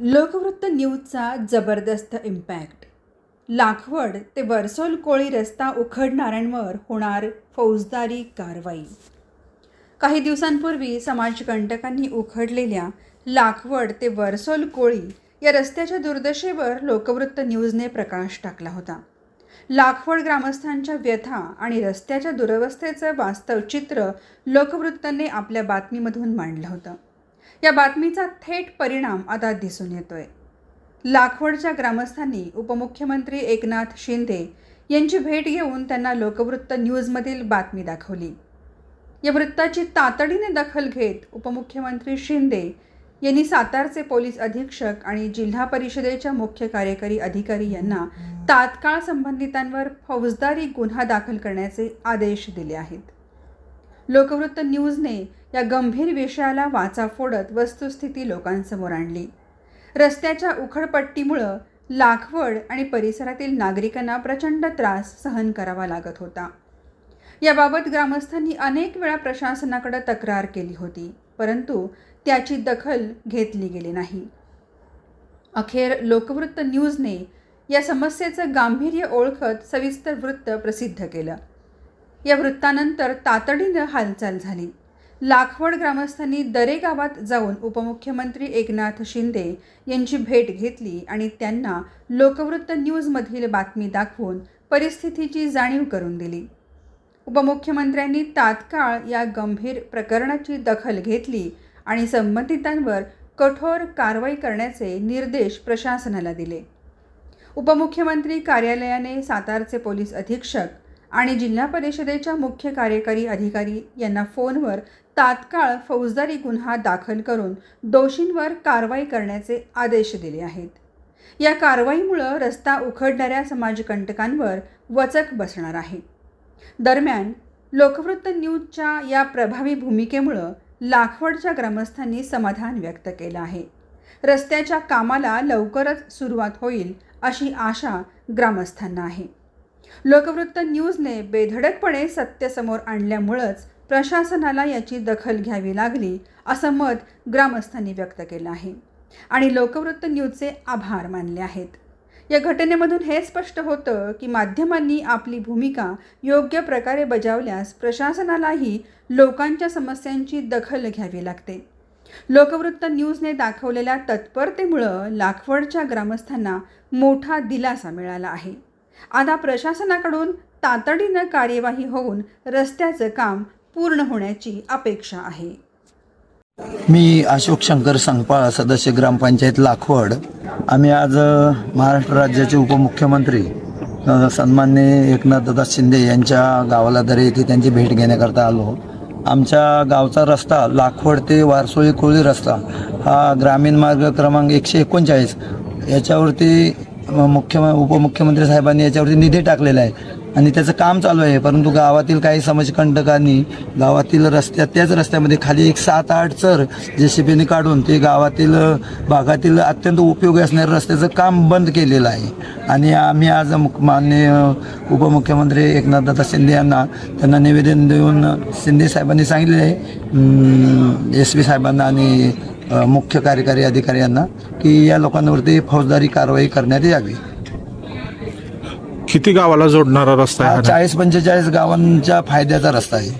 लोकवृत्त न्यूजचा जबरदस्त इम्पॅक्ट लाखवड ते वर्सोल कोळी रस्ता उखडणाऱ्यांवर होणार फौजदारी कारवाई. काही दिवसांपूर्वी समाजकंटकांनी उखडलेल्या लाखवड ते वर्सोल कोळी या रस्त्याच्या दुर्दशेवर लोकवृत्त न्यूजने प्रकाश टाकला होता. लाखवड ग्रामस्थांच्या व्यथा आणि रस्त्याच्या दुरवस्थेचं वास्तव चित्र लोकवृत्ताने आपल्या बातमीमधून मांडलं होतं. या बातमीचा थेट परिणाम आता दिसून येतोय. लाखवडच्या ग्रामस्थांनी उपमुख्यमंत्री एकनाथ शिंदे यांची भेट घेऊन त्यांना लोकवृत्त न्यूजमधील बातमी दाखवली. या वृत्ताची तातडीने दखल घेत उपमुख्यमंत्री शिंदे यांनी सातारचे पोलीस अधीक्षक आणि जिल्हा परिषदेच्या मुख्य कार्यकारी अधिकारी यांना तात्काळ संबंधितांवर फौजदारी गुन्हा दाखल करण्याचे आदेश दिले आहेत. लोकवृत्त न्यूजने या गंभीर विषयाला वाचा फोडत वस्तुस्थिती लोकांसमोर आणली. रस्त्याच्या उखडपट्टीमुळं लाखवड आणि परिसरातील नागरिकांना प्रचंड त्रास सहन करावा लागत होता. याबाबत ग्रामस्थांनी अनेक वेळा प्रशासनाकडे तक्रार केली होती परंतु त्याची दखल घेतली गेली नाही. अखेर लोकवृत्त न्यूजने या समस्येचं गांभीर्य ओळखत सविस्तर वृत्त प्रसिद्ध केलं. या वृत्तानंतर तातडीनं हालचाल झाली. लाखवड ग्रामस्थांनी दरे गावात जाऊन उपमुख्यमंत्री एकनाथ शिंदे यांची भेट घेतली आणि त्यांना लोकवृत्त न्यूजमधील बातमी दाखवून परिस्थितीची जाणीव करून दिली. उपमुख्यमंत्र्यांनी तात्काळ या गंभीर प्रकरणाची दखल घेतली आणि संबंधितांवर कठोर कारवाई करण्याचे निर्देश प्रशासनाला दिले. उपमुख्यमंत्री कार्यालयाने सातारचे पोलीस अधीक्षक आणि जिल्हा परिषदेच्या मुख्य कार्यकारी अधिकारी यांना फोनवर तात्काळ फौजदारी गुन्हा दाखल करून दोषींवर कारवाई करण्याचे आदेश दिले आहेत. या कारवाईमुळं रस्ता उखडणाऱ्या समाजकंटकांवर वचक बसणार आहे. दरम्यान लोकवृत्त न्यूजच्या या प्रभावी भूमिकेमुळं लाखवडच्या ग्रामस्थांनी समाधान व्यक्त केलं आहे. रस्त्याच्या कामाला लवकरच सुरुवात होईल अशी आशा ग्रामस्थांना आहे. लोकवृत्त न्यूजने बेधडकपणे सत्य समोर आणल्यामुळंच प्रशासनाला याची दखल घ्यावी लागली असं मत ग्रामस्थांनी व्यक्त केलं आहे. आणि लोकवृत्त न्यूजचे आभार मानले आहेत. या घटनेमधून हे स्पष्ट होतं की माध्यमांनी आपली भूमिका योग्य प्रकारे बजावल्यास प्रशासनालाही लोकांच्या समस्यांची दखल घ्यावी लागते. लोकवृत्त न्यूजने दाखवलेल्या तत्परतेमुळं लाखवडच्या ग्रामस्थांना मोठा दिलासा मिळाला आहे. आता प्रशासनाकडून तातडीनं कार्यवाही होऊन रस्त्याचं काम पूर्ण होण्याची अपेक्षा आहे. मी अशोक शंकर संगपाळ सदस्य ग्रामपंचायत लाखवड. आम्ही आज महाराष्ट्र राज्याचे उपमुख्यमंत्री सन्मान्य एकनाथ एकनाथदादा शिंदे यांच्या गावाला दरे येथे त्यांची भेट घेण्याकरता आलो. आमच्या गावचा रस्ता लाखवड ते वारसोळी कोळी रस्ता हा ग्रामीण मार्ग क्रमांक एकशे एकोणचाळीस याच्यावरती मुख्य उपमुख्यमंत्री साहेबांनी याच्यावरती निधी टाकलेला आहे. आणि त्याचं काम चालू आहे परंतु गावातील काही समाजकंटकांनी गावातील रस्त्यात त्याच रस्त्यामध्ये खाली एक सात आठ चर जे शिबीने काढून ते गावातील भागातील अत्यंत उपयोगी असणाऱ्या रस्त्याचं काम बंद केलेलं आहे. आणि आम्ही आज मुख माननीय उपमुख्यमंत्री एकनाथदादा शिंदे यांना त्यांना निवेदन देऊन शिंदे साहेबांनी सांगितले आहे. एस पी साहेबांना आणि मुख्य कार्यकारी अधिकारी यांना की या लोकांवरती फौजदारी कारवाई करण्यात यावी किती गावाला जोडणारा रस्ता आहे? चाळीस पंचेचाळीस गावांच्या फायद्याचा रस्ता आहे